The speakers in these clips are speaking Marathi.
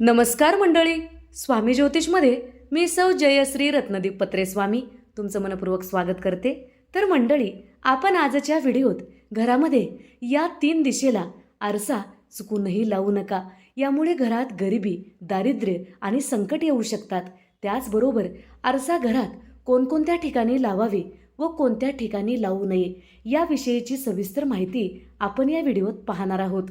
नमस्कार मंडळी. स्वामी ज्योतिषमध्ये मी सौ जयश्री रत्नदीप पत्रे स्वामी तुमचं मनपूर्वक स्वागत करते. तर मंडळी आपण आजच्या व्हिडिओत घरामध्ये या तीन दिशेला आरसा चुकूनही लावू नका. यामुळे घरात गरिबी दारिद्र्य आणि संकट येऊ शकतात. त्याचबरोबर आरसा घरात कोणकोणत्या ठिकाणी लावावे व कोणत्या ठिकाणी लावू नये याविषयीची सविस्तर माहिती आपण या व्हिडिओत पाहणार आहोत.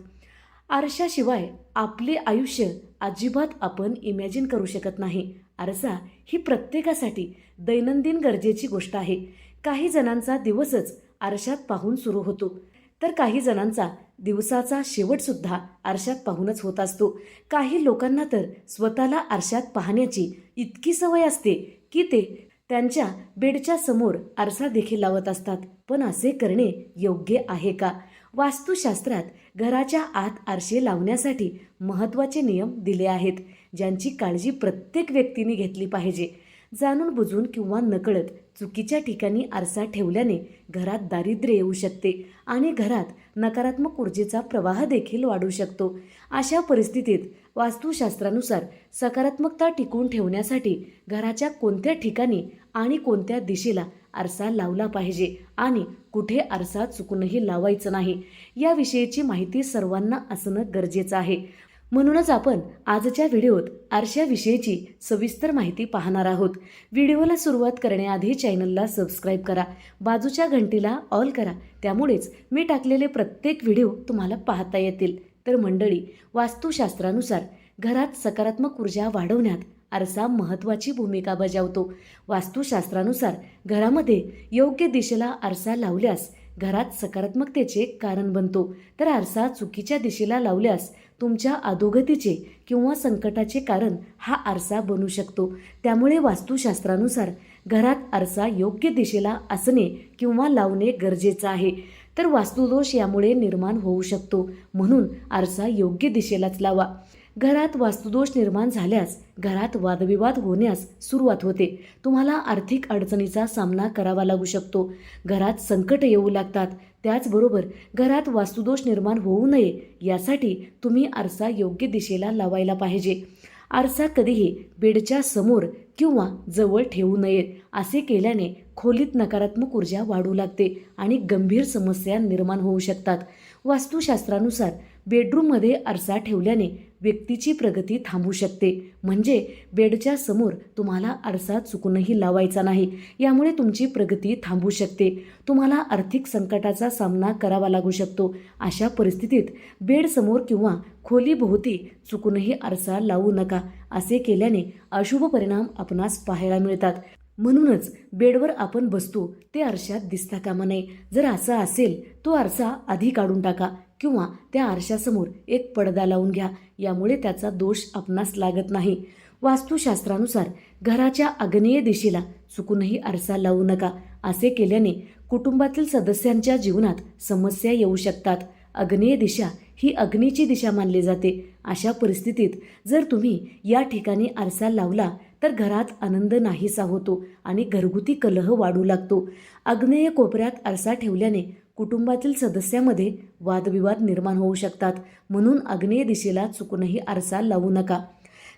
आरशाशिवाय आपले आयुष्य अजिबात आपण इमॅजिन करू शकत नाही. आरसा ही प्रत्येकासाठी दैनंदिन गरजेची गोष्ट आहे. काही जणांचा दिवसच आरशात पाहून सुरू होतो. तर काही जणांचा दिवसाचा शेवटसुद्धा आरशात पाहूनच होत असतो. काही लोकांना तर स्वतःला आरशात पाहण्याची इतकी सवय असते की ते त्यांच्या बेडच्या समोर आरसा देखील लावत असतात. पण असे करणे योग्य आहे का? वास्तुशास्त्रात घराच्या आत आरशे लावण्यासाठी महत्त्वाचे नियम दिले आहेत ज्यांची काळजी प्रत्येक व्यक्तीने घेतली पाहिजे. जाणून बुजून किंवा नकळत चुकीच्या ठिकाणी आरसा ठेवल्याने घरात दारिद्र्य येऊ शकते आणि घरात नकारात्मक ऊर्जेचा प्रवाह देखील वाढू शकतो. अशा परिस्थितीत वास्तुशास्त्रानुसार सकारात्मकता टिकवून ठेवण्यासाठी घराच्या कोणत्या ठिकाणी आणि कोणत्या दिशेला आरसा लावला पाहिजे आणि कुठे आरसा चुकूनही लावायचं नाही याविषयीची माहिती सर्वांना असणं गरजेचं आहे. म्हणूनच आपण आजच्या व्हिडिओत आरशाविषयीची सविस्तर माहिती पाहणार आहोत. व्हिडिओला सुरुवात करण्याआधी चॅनलला सबस्क्राईब करा बाजूच्या घंटीला ऑल करा त्यामुळेच मी टाकलेले प्रत्येक व्हिडिओ तुम्हाला पाहता येतील. तर मंडळी वास्तुशास्त्रानुसार घरात सकारात्मक ऊर्जा वाढवण्यात आरसा महत्त्वाची भूमिका बजावतो. वास्तुशास्त्रानुसार घरामध्ये योग्य दिशेला आरसा लावल्यास घरात सकारात्मकतेचे कारण बनतो. तर आरसा चुकीच्या दिशेला लावल्यास तुमच्या अधोगतीचे किंवा संकटाचे कारण हा आरसा बनू शकतो. त्यामुळे वास्तुशास्त्रानुसार घरात आरसा योग्य दिशेला असणे किंवा लावणे गरजेचं आहे. तर वास्तुदोष यामुळे निर्माण होऊ शकतो. म्हणून आरसा योग्य दिशेलाच लावा. घरात वास्तुदोष निर्माण झाल्यास घरात वादविवाद होण्यास सुरुवात होते. तुम्हाला आर्थिक अडचणीचा सामना करावा लागू शकतो. घरात संकट येऊ लागतात. त्याचबरोबर घरात वास्तुदोष निर्माण होऊ नये यासाठी तुम्ही आरसा योग्य दिशेला लावायला पाहिजे. आरसा कधीही बेडच्या समोर किंवा जवळ ठेवू नयेत असे केल्याने खोलीत नकारात्मक ऊर्जा वाढू लागते आणि गंभीर समस्या निर्माण होऊ शकतात. वास्तुशास्त्रानुसार बेडरूममध्ये आरसा ठेवल्याने व्यक्तीची प्रगती थांबू शकते. म्हणजे बेडच्या समोर तुम्हाला आरसा चुकूनही लावायचा नाही. यामुळे तुमची प्रगती थांबू शकते. तुम्हाला आर्थिक संकटाचा सामना करावा लागू शकतो. अशा परिस्थितीत बेडसमोर किंवा खोलीभोवती चुकूनही आरसा लावू नका. असे केल्याने अशुभ परिणाम आपणास पाहायला मिळतात. म्हणूनच बेडवर आपण बसतो ते आरशात दिसता कामा नये. जर असं असेल तो आरसा आधी काढून टाका. किंवा त्या आरशासमोर एक पडदा लावून घ्या. यामुळे त्याचा दोष आपणास लागत नाही. वास्तुशास्त्रानुसार घराच्या आग्नेय दिशेला चुकूनही आरसा लावू नका. असे केल्याने कुटुंबातील सदस्यांच्या जीवनात समस्या येऊ शकतात. अग्नेय दिशा ही अग्नीची दिशा मानली जाते. अशा परिस्थितीत जर तुम्ही या ठिकाणी आरसा लावला तर घरात आनंद नाहीसा होतो आणि घरगुती कलह वाढू लागतो. आग्नेय कोपऱ्यात आरसा ठेवल्याने कुटुंबातील सदस्यामध्ये वादविवाद निर्माण होऊ शकतात. म्हणून आग्नेय दिशेला चुकूनही आरसा लावू नका.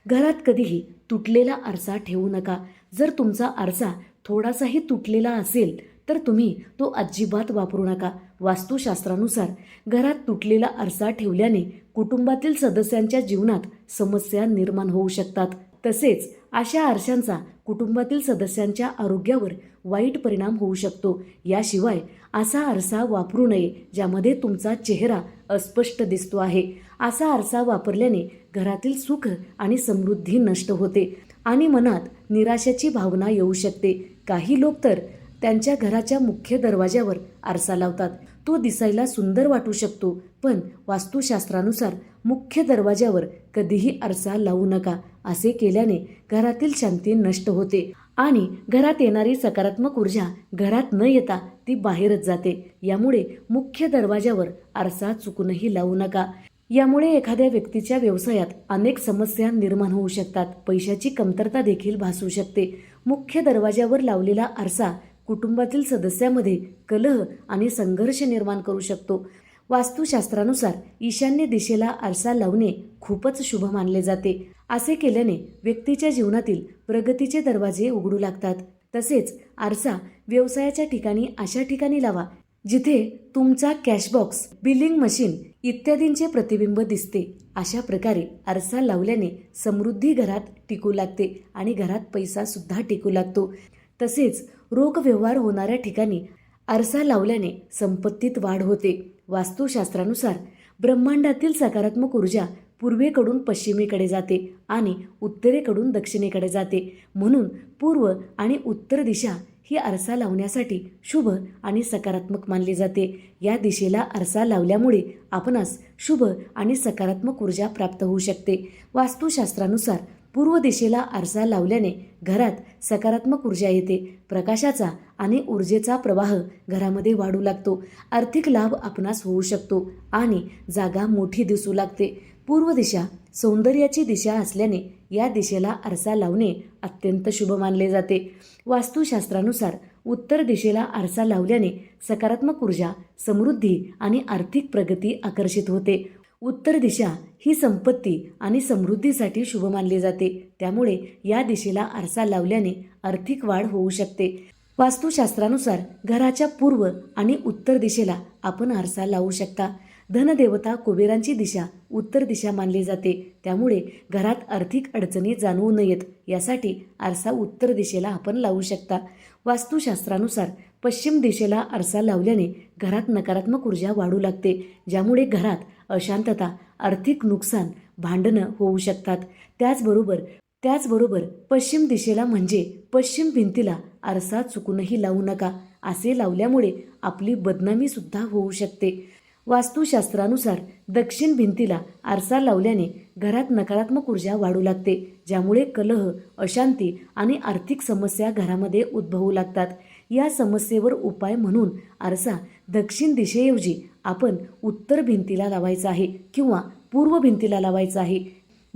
घरात कधीही तुटलेला आरसा ठेवू नका. जर तुमचा आरसा थोडासाही तुटलेला असेल तर तुम्ही तो अजिबात वापरू नका. वास्तुशास्त्रानुसार घरात तुटलेला आरसा ठेवल्याने कुटुंबातील सदस्यांच्या जीवनात समस्या निर्माण होऊ शकतात. तसेच अशा आरशांचा कुटुंबातील सदस्यांच्या आरोग्यावर वाईट परिणाम होऊ शकतो. याशिवाय असा आरसा वापरू नये ज्यामध्ये तुमचा चेहरा अस्पष्ट दिसतो आहे. असा आरसा वापरल्याने घरातील सुख आणि समृद्धी नष्ट होते आणि मनात निराशाची भावना येऊ शकते. काही लोक तर त्यांच्या घराच्या मुख्य दरवाज्यावर आरसा लावतात. तो दिसायला सुंदर वाटू शकतो पण वास्तुशास्त्रानुसार मुख्य दरवाज्यावर कधीही आरसा लावू नका असे केल्याने घरातील शांती नष्ट होते. आणि घरात येणारी सकारात्मक ऊर्जा घरात न येता ती बाहेरच जाते. यामुळे मुख्य दरवाजावर आरसा चुकूनही लावू नका. यामुळे एखाद्या व्यक्तीच्या व्यवसायात अनेक समस्या निर्माण होऊ शकतात. पैशाची कमतरता देखील भासू शकते. मुख्य दरवाज्यावर लावलेला आरसा कुटुंबातील सदस्यामध्ये कलह आणि संघर्ष निर्माण करू शकतो. वास्तुशास्त्रानुसार ईशान्य दिशेला आरसा लावणे खूपच शुभ मानले जाते. असे केल्याने व्यक्तीच्या जीवनातील प्रगतीचे दरवाजे उघडू लागतात. तसेच आरसा व्यवसायाच्या ठिकाणी अशा ठिकाणी लावा जिथे तुमचा कॅशबॉक्स बिलिंग मशीन इत्यादींचे प्रतिबिंब दिसते. अशा प्रकारे आरसा लावल्याने समृद्धी घरात टिकू लागते आणि घरात पैसा सुद्धा टिकू लागतो. तसेच रोख व्यवहार होणाऱ्या ठिकाणी आरसा लावल्याने संपत्तीत वाढ होते. वास्तुशास्त्रानुसार ब्रह्मांडातील सकारात्मक ऊर्जा पूर्वेकडून पश्चिमेकडे जाते आणि उत्तरेकडून दक्षिणेकडे जाते. म्हणून पूर्व आणि उत्तर दिशा ही आरसा लावण्यासाठी शुभ आणि सकारात्मक मानली जाते. या दिशेला आरसा लावल्यामुळे आपणास शुभ आणि सकारात्मक ऊर्जा प्राप्त होऊ शकते. वास्तुशास्त्रानुसार पूर्व दिशेला आरसा लावल्याने घरात सकारात्मक ऊर्जा येते. प्रकाशाचा आणि ऊर्जेचा प्रवाह घरामध्ये वाढू लागतो. आर्थिक लाभ आपणास होऊ शकतो आणि जागा मोठी दिसू लागते. पूर्व दिशा सौंदर्याची दिशा असल्याने या दिशेला आरसा लावणे अत्यंत शुभ मानले जाते. वास्तुशास्त्रानुसार उत्तर दिशेला आरसा लावल्याने सकारात्मक ऊर्जा समृद्धी आणि आर्थिक प्रगती आकर्षित होते. उत्तर दिशा ही संपत्ती आणि समृद्धीसाठी शुभ मानली जाते. त्यामुळे या दिशेला आरसा लावल्याने आर्थिक वाढ होऊ शकते. वास्तुशास्त्रानुसार घराच्या पूर्व आणि उत्तर दिशेला आपण आरसा लावू शकता. धनदेवता कुबेरांची दिशा उत्तर दिशा मानली जाते. त्यामुळे घरात आर्थिक अडचणी जाणवू नयेत. यासाठी आरसा उत्तर दिशेला आपण लावू शकता. वास्तुशास्त्रानुसार पश्चिम दिशेला आरसा लावल्याने घरात नकारात्मक ऊर्जा वाढू लागते ज्यामुळे घरात अशांतता आर्थिक नुकसान भांडणं होऊ शकतात. त्याचबरोबर त्याचबरोबर पश्चिम दिशेला म्हणजे पश्चिम भिंतीला आरसा चुकूनही लावू नका. असे लावल्यामुळे आपली बदनामी सुद्धा होऊ शकते. वास्तुशास्त्रानुसार दक्षिण भिंतीला आरसा लावल्याने घरात नकारात्मक ऊर्जा वाढू लागते ज्यामुळे कलह अशांती आणि आर्थिक समस्या घरामध्ये उद्भवू लागतात. या समस्येवर उपाय म्हणून आरसा दक्षिण दिशेऐवजी आपण उत्तर भिंतीला लावायचा आहे किंवा पूर्व भिंतीला लावायचा आहे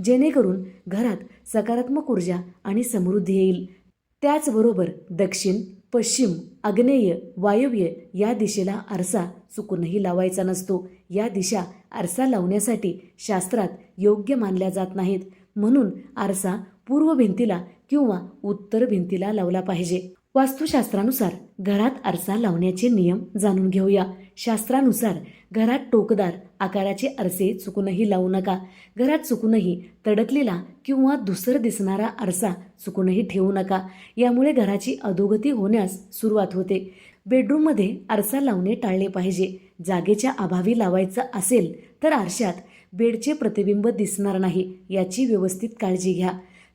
जेणेकरून घरात सकारात्मक ऊर्जा आणि समृद्धी येईल. त्याचबरोबर दक्षिण पश्चिम आग्नेय वायव्य या दिशेला आरसा चुकूनही लावायचा नसतो. या दिशा आरसा लावण्यासाठी शास्त्रात योग्य मानल्या जात नाहीत. म्हणून आरसा पूर्व भिंतीला किंवा उत्तर भिंतीला लावला पाहिजे. वास्तुशास्त्रानुसार घरात आरसा लावण्याचे नियम जाणून घेऊया. शास्त्रानुसार घरात टोकदार आकाराचे आरसे चुकूनही लावू नका. घरात चुकूनही तडकलेला किंवा दुसर दिसणारा आरसा चुकूनही ठेवू नका. यामुळे घराची अधोगती होण्यास सुरुवात होते. बेडरूममध्ये आरसा लावणे टाळले पाहिजे. जागेच्या अभावी लावायचं असेल तर आरशात बेडचे प्रतिबिंब दिसणार नाही याची व्यवस्थित काळजी घ्या.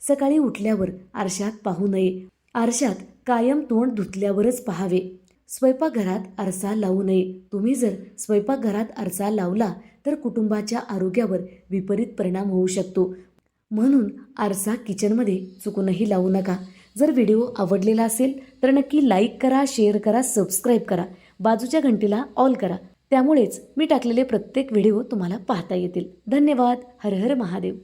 सकाळी उठल्यावर आरशात पाहू नये. आरशात कायम तोंड धुतल्यावरच पहावे. स्वयंपाकघरात आरसा लावू नये. तुम्ही जर स्वयंपाकघरात आरसा लावला तर कुटुंबाच्या आरोग्यावर विपरीत परिणाम होऊ शकतो. म्हणून आरसा किचनमध्ये चुकूनही लावू नका. जर व्हिडिओ आवडलेला असेल तर नक्की लाईक करा शेअर करा सबस्क्राईब करा. बाजूच्या घंटीला ऑल करा. त्यामुळेच मी टाकलेले प्रत्येक व्हिडिओ तुम्हाला पाहता येतील. धन्यवाद. हर हर महादेव.